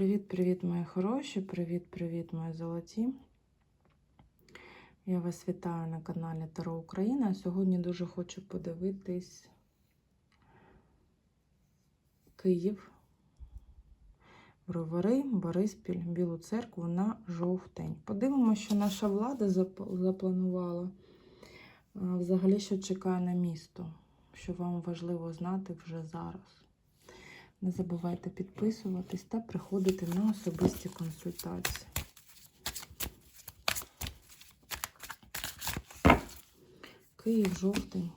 Привіт-привіт, мої хороші! Привіт-привіт, мої золоті! Я вас вітаю на каналі Таро Україна. Сьогодні дуже хочу подивитись Київ, Бровари, Бориспіль, Білу церкву на жовтень. Подивимося, що наша влада запланувала. Взагалі, що чекає на місто, що вам важливо знати вже зараз. Не забувайте підписуватись та приходити на особисті консультації. Київ жовтий.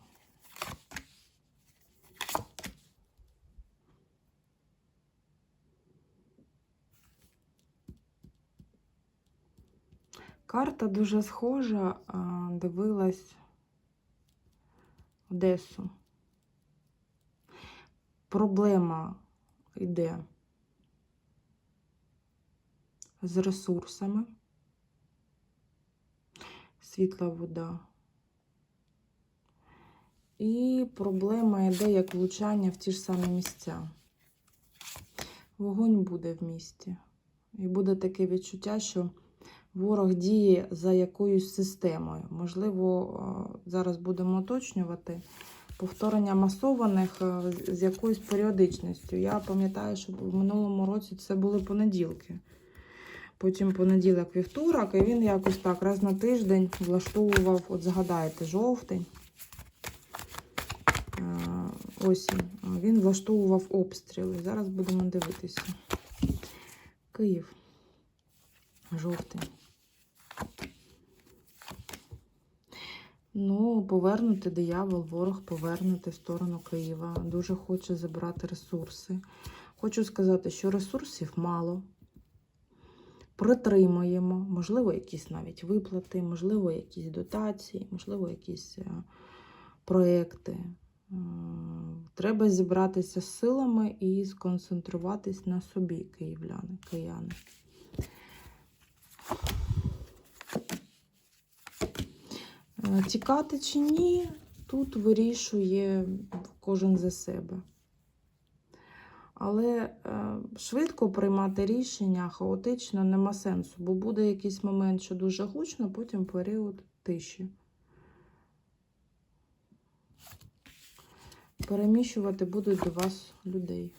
Карта дуже схожа, дивилась Одесу. Проблема йде з ресурсами, світла вода. І проблема йде як влучання в ті ж самі місця. Вогонь буде в місті. І буде таке відчуття, що ворог діє за якоюсь системою. Можливо, зараз будемо уточнювати повторення масованих е, з якоюсь періодичністю. Я пам'ятаю, що в минулому році це були понеділки. Потім понеділок, вівторок, і він якось так раз на тиждень влаштовував, от згадайте, жовтень, е, осінь. Він влаштовував обстріли. Зараз будемо дивитися. Київ. Жовтень. Ну, повернути диявол, ворог повернути в сторону Києва. Дуже хоче забрати ресурси. Хочу сказати, що ресурсів мало. Притримуємо, можливо, якісь навіть виплати, можливо, якісь дотації, можливо, якісь е, проекти. Е, Треба зібратися з силами і сконцентруватись на собі, київляни, кияни. Тікати чи ні, тут вирішує кожен за себе. Але е, швидко приймати рішення хаотично нема сенсу, бо буде якийсь момент, що дуже гучно, потім період тиші. Переміщувати будуть до вас людей,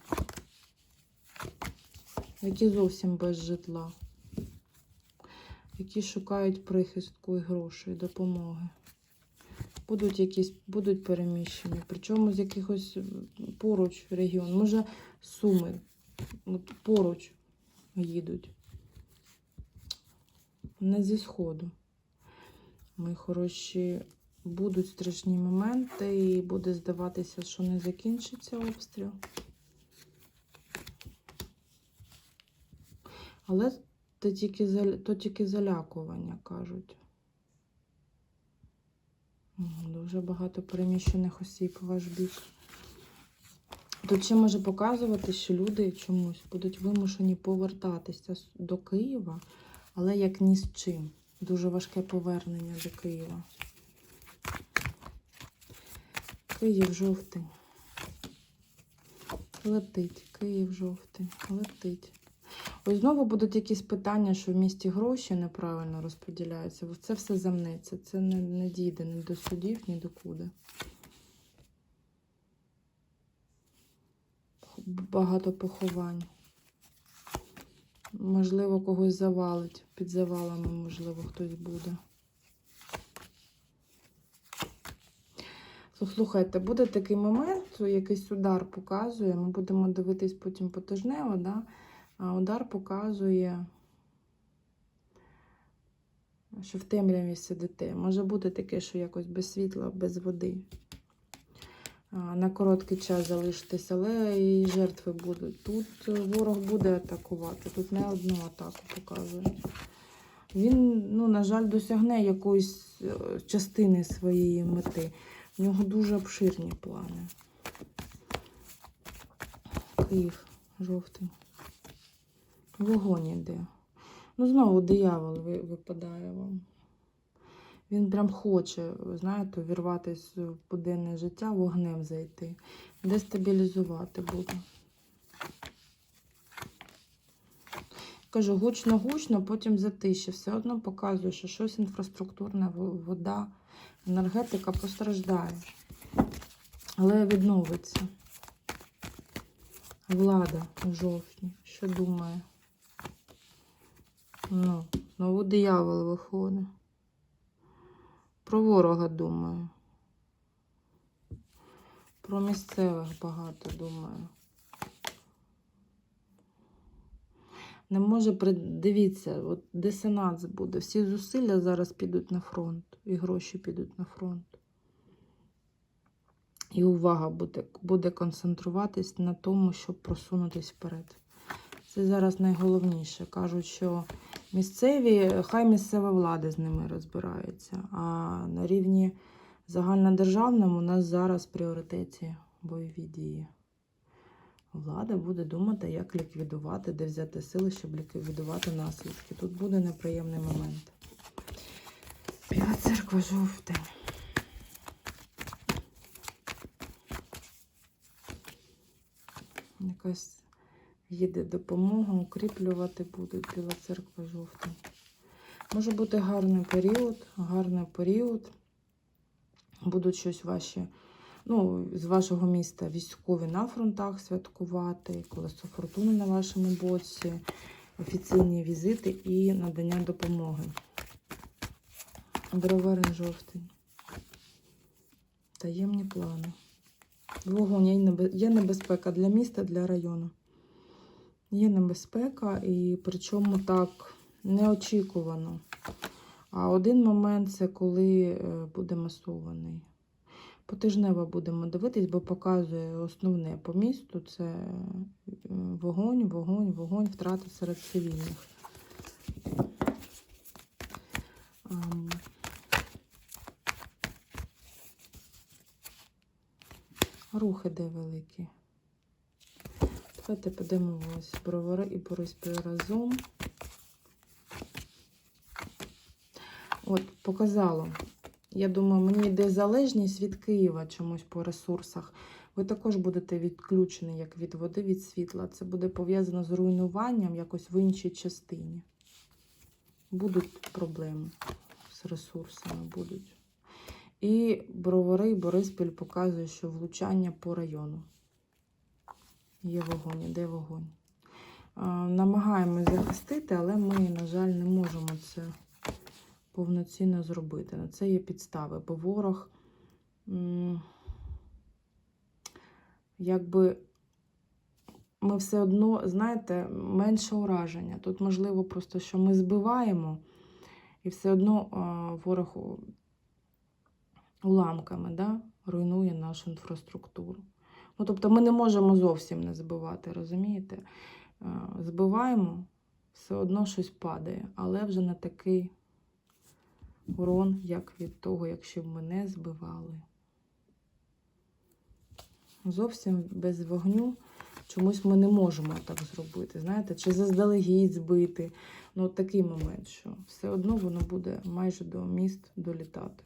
які зовсім без житла які шукають прихистку і грошей, допомоги. Будуть якісь будуть переміщені, причому з якихось поруч регіон. Може, суми от поруч їдуть. Не зі сходу. Мої хороші будуть страшні моменти, і буде здаватися, що не закінчиться обстріл. Але то тільки, то тільки залякування, кажуть. Дуже багато переміщених осіб в ваш бік. Тут ще може показувати, що люди чомусь будуть вимушені повертатися до Києва, але як ні з чим. Дуже важке повернення до Києва. Київ жовтий. Летить. Київ жовтий. Летить. Ось знову будуть якісь питання, що в місті гроші неправильно розподіляються. Це все замнеться. Це не, не дійде ні до судів, ні до куди. Багато поховань. Можливо, когось завалить. Під завалами, можливо, хтось буде. Слухайте, буде такий момент, якийсь удар показує. Ми будемо дивитись потім потижнево, да? А удар показує, що в темряві сидите. Може бути таке, що якось без світла, без води. На короткий час залишитись, але і жертви будуть. Тут ворог буде атакувати, тут не одну атаку показують. Він, ну, на жаль, досягне якоїсь е, частини своєї мети. В нього дуже обширні плани. Київ, жовтий. Вогонь іде. Ну, знову диявол випадає вам. Він прям хоче, знаєте, увірватися в буденне життя, вогнем зайти. Дестабілізувати буде. кажу, гучно-гучно, потім затище. Все одно показує, що щось інфраструктурне, вода, енергетика постраждає. Але відновиться. Влада у жовтні. Що думає? Ну, знову диявол виходить. Про ворога думаю. Про місцевих багато думаю. Не може дивіться, от дисонанс буде. Всі зусилля зараз підуть на фронт, і гроші підуть на фронт. І увага буде, буде концентруватись на тому, щоб просунутись вперед. Це зараз найголовніше. Кажуть, що місцеві, хай місцева влада з ними розбирається. А на рівні загальнодержавному у нас зараз пріоритеті бойові дії. Влада буде думати, як ліквідувати, де взяти сили, щоб ліквідувати наслідки. Тут буде неприємний момент. Біла церква жовтень. Якась їде допомога, укріплювати будуть Біла церква жовтень. Може бути гарний період, гарний період. Будуть щось ваші, ну, з вашого міста військові на фронтах святкувати, колесо фортуни на вашому боці, офіційні візити і надання допомоги. Броварин жовтень. Таємні плани. Вогонь є небезпека для міста, для району. Є небезпека, і причому так неочікувано. А один момент це коли е, буде масований. Потижнево будемо дивитись, бо показує основне по місту це е, вогонь, вогонь, вогонь, втрати серед цивільних. Ам. Рух іде великий. Давайте подивимось бровари і Бориспіль разом. От, показало. Я думаю, мені йде залежність від Києва чомусь по ресурсах. Ви також будете відключені як від води, від світла. Це буде пов'язано з руйнуванням якось в іншій частині. Будуть проблеми з ресурсами. будуть. І бровари і Бориспіль показує, що влучання по району. Є вогонь, іде вогонь. Намагаємось захистити, але ми, на жаль, не можемо це повноцінно зробити. На це є підстави, бо ворог якби ми все одно, знаєте, менше ураження. Тут можливо просто, що ми збиваємо, і все одно ворог уламками да, руйнує нашу інфраструктуру. Ну, тобто ми не можемо зовсім не збивати, розумієте? Е, Збиваємо, все одно щось падає, але вже не такий урон, як від того, якщо б ми не збивали. Зовсім без вогню чомусь ми не можемо так зробити. Знаєте, чи заздалегідь збити. Ну, такий момент, що все одно воно буде майже до міст долітати.